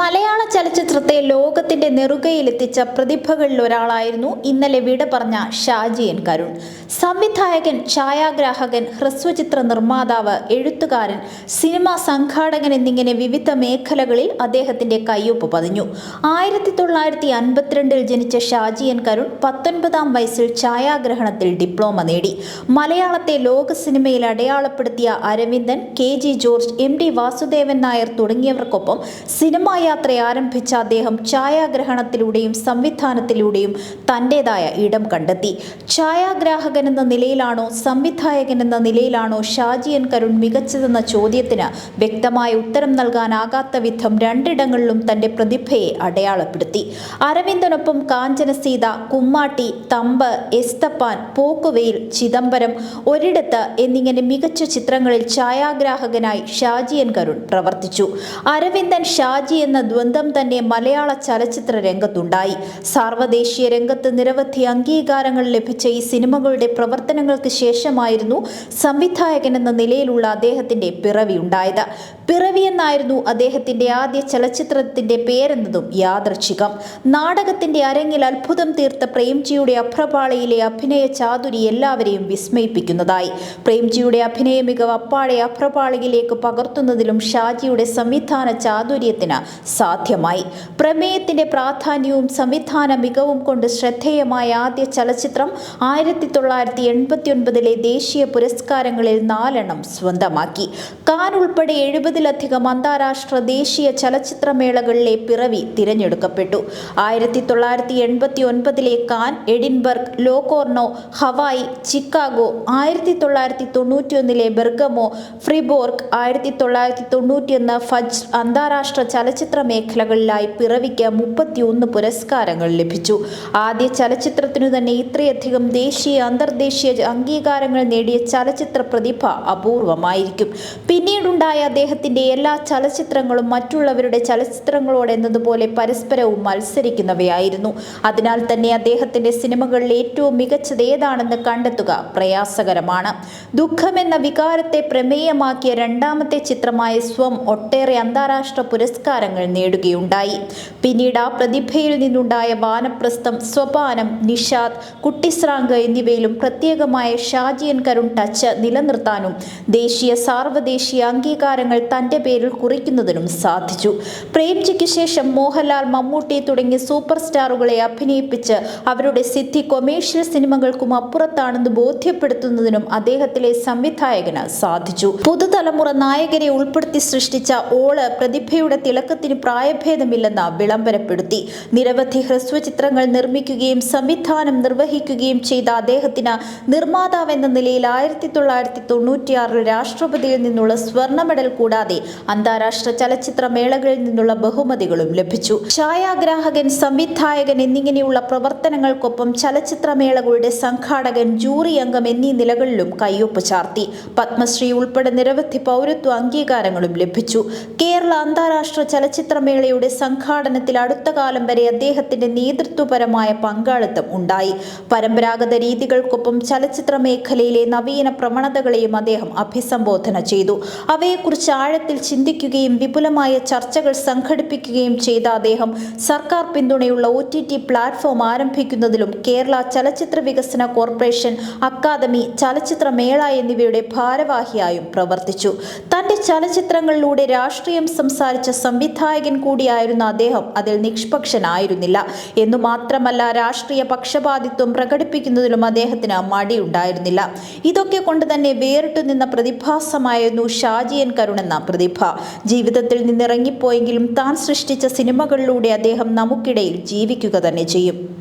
മലയാള ചലച്ചിത്രത്തെ ലോകത്തിന്റെ നെറുകയിലെത്തിച്ച പ്രതിഭകളിൽ ഒരാളായിരുന്നു ഇന്നലെ വിട പറഞ്ഞ ഷാജിയൻ കരുൺ. സംവിധായകൻ ഛായാഗ്രാഹകൻ ഹ്രസ്വചിത്ര നിർമ്മാതാവ് എഴുത്തുകാരൻ സിനിമാ സംഘാടകൻ എന്നിങ്ങനെ വിവിധ മേഖലകളിൽ അദ്ദേഹത്തിന്റെ കയ്യൊപ്പ് പതിഞ്ഞു. ആയിരത്തി തൊള്ളായിരത്തി അൻപത്തിരണ്ടിൽ ജനിച്ച ഷാജിയൻ കരുൺ പത്തൊൻപതാം വയസ്സിൽ ഛായാഗ്രഹണത്തിൽ ഡിപ്ലോമ നേടി. മലയാളത്തെ ലോക സിനിമയിൽ അടയാളപ്പെടുത്തിയ Aravindan K G George M D Vasudevan Nair തുടങ്ങിയവർക്കൊപ്പം cinema യാത്ര ആരംഭിച്ച അദ്ദേഹം ഛായാഗ്രഹണത്തിലൂടെയും സംവിധാനത്തിലൂടെയും തന്റെതായ ഇടം കണ്ടെത്തി. ഛായാഗ്രാഹകൻ എന്ന നിലയിലാണോ സംവിധായകൻ എന്ന നിലയിലാണോ ഷാജി എൻ കരുൺ മികച്ചതെന്ന ചോദ്യത്തിന് വ്യക്തമായ ഉത്തരം നൽകാനാകാത്ത വിധം രണ്ടിടങ്ങളിലും തന്റെ പ്രതിഭയെ അടയാളപ്പെടുത്തി. അരവിന്ദനൊപ്പം കാഞ്ചനസീത കുമ്മാട്ടി തമ്പ് എസ്തപ്പാൻ പോക്കുവെയിൽ ചിദംബരം ഒരിടത്ത് എന്നിങ്ങനെ മികച്ച ചിത്രങ്ങളിൽ ഛായാഗ്രാഹകനായി ഷാജി എൻ കരുൺ പ്രവർത്തിച്ചു. അരവിന്ദൻ ഷാജി എന്ന ദ്വന്ദ്ം തന്നെ മലയാള ചലച്ചിത്ര രംഗത്തുണ്ടായി. സാർവദേശീയ രംഗത്ത് നിരവധി അംഗീകാരങ്ങൾ ലഭിച്ച ഈ സിനിമകളുടെ പ്രവർത്തനങ്ങൾക്ക് ശേഷമായിരുന്നു സംവിധായകൻ എന്ന നിലയിലുള്ള അദ്ദേഹത്തിന്റെ പിറവി ഉണ്ടായത് പിറവി എന്നായിരുന്നു അദ്ദേഹത്തിന്റെ ആദ്യ ചലച്ചിത്രത്തിന്റെ പേരെന്നതും യാദർച്ഛികം നാടകത്തിന്റെ അരങ്ങിൽ അത്ഭുതം തീർത്ത പ്രേംജിയുടെ അഭ്രപാളയിലെ അഭിനയ ചാതുരി എല്ലാവരെയും വിസ്മയിപ്പിക്കുന്നതായി. പ്രേംജിയുടെ അഭിനയ മികവ് അപ്പാടെ അഭ്രപാളയിലേക്ക് പകർത്തുന്നതിലും ഷാജിയുടെ സംവിധാന ചാതുര്യത്തിന് സാധ്യമായി. പ്രമേയത്തിന്റെ പ്രാധാന്യവും സംവിധാന മികവും കൊണ്ട് ശ്രദ്ധേയമായ ആദ്യ ചലച്ചിത്രം ആയിരത്തി തൊള്ളായിരത്തി എൺപത്തി ഒൻപതിലെ ദേശീയ പുരസ്കാരങ്ങളിൽ നാലെണ്ണം സ്വന്തമാക്കി. കാൻ ഉൾപ്പെടെ എഴുപതിലധികം അന്താരാഷ്ട്ര ദേശീയ ചലച്ചിത്രമേളകളിലെ പിറവി തിരഞ്ഞെടുക്കപ്പെട്ടു. ആയിരത്തി തൊള്ളായിരത്തി എൺപത്തി ഒൻപതിലെ Cannes Edinburgh Locarno Hawaii Chicago ആയിരത്തി തൊള്ളായിരത്തി തൊണ്ണൂറ്റിയൊന്നിലെ ബെർഗമോ ഫ്രിബോർഗ് ആയിരത്തി തൊള്ളായിരത്തി തൊണ്ണൂറ്റിയൊന്ന് ഫജ് അന്താരാഷ്ട്ര ചലച്ചിത്ര മേഖലകളിലായി പിറവിക്ക് മുപ്പത്തിയൊന്ന് പുരസ്കാരങ്ങൾ ലഭിച്ചു. ആദ്യ ചലച്ചിത്രത്തിനു തന്നെ ഇത്രയധികം ദേശീയ അന്തർദേശീയ അംഗീകാരങ്ങൾ നേടിയ ചലച്ചിത്ര പ്രതിഭ അപൂർവമായിരിക്കും. പിന്നീടുണ്ടായ അദ്ദേഹത്തിന്റെ എല്ലാ ചലച്ചിത്രങ്ങളും മറ്റുള്ളവരുടെ ചലച്ചിത്രങ്ങളോട് എന്നതുപോലെ പരസ്പരവും മത്സരിക്കുന്നവയായിരുന്നു. അതിനാൽ തന്നെ അദ്ദേഹത്തിന്റെ സിനിമകളിൽ ഏറ്റവും മികച്ചത് ഏതാണെന്ന് കണ്ടെത്തുക പ്രയാസകരമാണ്. ദുഃഖമെന്ന വികാരത്തെ പ്രമേയമാക്കിയ രണ്ടാമത്തെ ചിത്രമായ സ്വം ഒട്ടേറെ അന്താരാഷ്ട്ര പുരസ്കാരങ്ങൾ നേടുകയുണ്ടായി. പിന്നീട് ആ പ്രതിഭയിൽ നിന്നുണ്ടായ വാനപ്രസ്ഥം സ്വപാനം നിഷാദ് കുട്ടിസ്രാങ്ക് എന്നിവയിലും പ്രത്യേകമായ ഷാജിയൻ കരുൺ ടച്ച് നിലനിർത്താനും ദേശീയ സാർവദേശീയ അംഗീകാരങ്ങൾ തന്റെ പേരിൽ കുറിക്കുന്നതിനും സാധിച്ചു. പ്രേംജിക്ക് ശേഷം മോഹൻലാൽ മമ്മൂട്ടി തുടങ്ങിയ സൂപ്പർ സ്റ്റാറുകളെ അഭിനയിപ്പിച്ച് അവരുടെ സിദ്ധി കൊമേഴ്ഷ്യൽ സിനിമകൾക്കും അപ്പുറത്താണെന്ന് ബോധ്യപ്പെടുത്തുന്നതിനും അദ്ദേഹത്തിലെ സംവിധായകന് സാധിച്ചു. പുതുതലമുറ നായകരെ ഉൾപ്പെടുത്തി സൃഷ്ടിച്ച ഓൾ പ്രതിഭയുടെ തിളക്കത്തിന് പ്രായഭേദമില്ലെന്ന് വിളംബരപ്പെടുത്തി. നിരവധി ഹ്രസ്വചിത്രങ്ങൾ നിർമ്മിക്കുകയും സംവിധാനം നിർവഹിക്കുകയും ചെയ്ത അദ്ദേഹത്തിന് നിർമ്മാതാവ് എന്ന നിലയിൽ ആയിരത്തി തൊള്ളായിരത്തി തൊണ്ണൂറ്റിയാറിൽ രാഷ്ട്രപതിയിൽ നിന്നുള്ള സ്വർണ മെഡൽ കൂടാതെ അന്താരാഷ്ട്ര ചലച്ചിത്ര മേളകളിൽ നിന്നുള്ള ബഹുമതികളും ലഭിച്ചു. ഛായാഗ്രാഹകൻ സംവിധായകൻ എന്നിങ്ങനെയുള്ള പ്രവർത്തനങ്ങൾക്കൊപ്പം ചലച്ചിത്രമേളകളുടെ സംഘാടകൻ ജൂറി അംഗം എന്നീ നിലകളിലും കയ്യൊപ്പ് ചാർത്തി. പത്മശ്രീ ഉൾപ്പെടെ നിരവധി പൗരത്വ അംഗീകാരങ്ങളും ലഭിച്ചു. കേരള അന്താരാഷ്ട്ര ചലച്ചിത്രമേളയുടെ സംഘാടനത്തിൽ അടുത്ത കാലം വരെ അദ്ദേഹത്തിന്റെ നേതൃത്വപരമായ പങ്കാളിത്തം ഉണ്ടായി. പരമ്പരാഗത രീതികൾക്കൊപ്പം ചലച്ചിത്ര മേഖലയിലെ നവീന പ്രവണതകളെയും അദ്ദേഹം അഭിസംബോധന ചെയ്തു. അവയെക്കുറിച്ച് ആഴത്തിൽ ചിന്തിക്കുകയും വിപുലമായ ചർച്ചകൾ സംഘടിപ്പിക്കുകയും ചെയ്ത അദ്ദേഹം സർക്കാർ പിന്തുണയുള്ള ഒ ടി ടി പ്ലാറ്റ്ഫോം ആരംഭിക്കുന്നതിലും കേരള ചലച്ചിത്ര വികസന കോർപ്പറേഷൻ അക്കാദമി ചലച്ചിത്ര മേള എന്നിവയുടെ ഭാരവാഹിയായും പ്രവർത്തിച്ചു. തന്റെ ചലച്ചിത്രങ്ങളിലൂടെ രാഷ്ട്രീയം സംസാരിച്ച സംവിധായകൻ കൂടിയായിരുന്ന അദ്ദേഹം അതിൽ നിഷ്പക്ഷനായിരുന്നില്ല. എന്നു മാത്രമല്ല രാഷ്ട്രീയ പക്ഷപാതിത്വം പ്രകടിപ്പിക്കുന്നതിലും അദ്ദേഹത്തിന് മടിയുണ്ടായിരുന്നില്ല. ഇതൊക്കെ കൊണ്ട് തന്നെ വേറിട്ടു നിന്ന പ്രതിഭാസമായിരുന്നു ഷാജിയൻ കരുൺ എന്ന പ്രതിഭ ജീവിതത്തിൽ നിന്നിറങ്ങിപ്പോയെങ്കിലും താൻ സൃഷ്ടിച്ച സിനിമകളിലൂടെ അദ്ദേഹം നമുക്കിടയിൽ ജീവിക്കുക തന്നെ ചെയ്യും.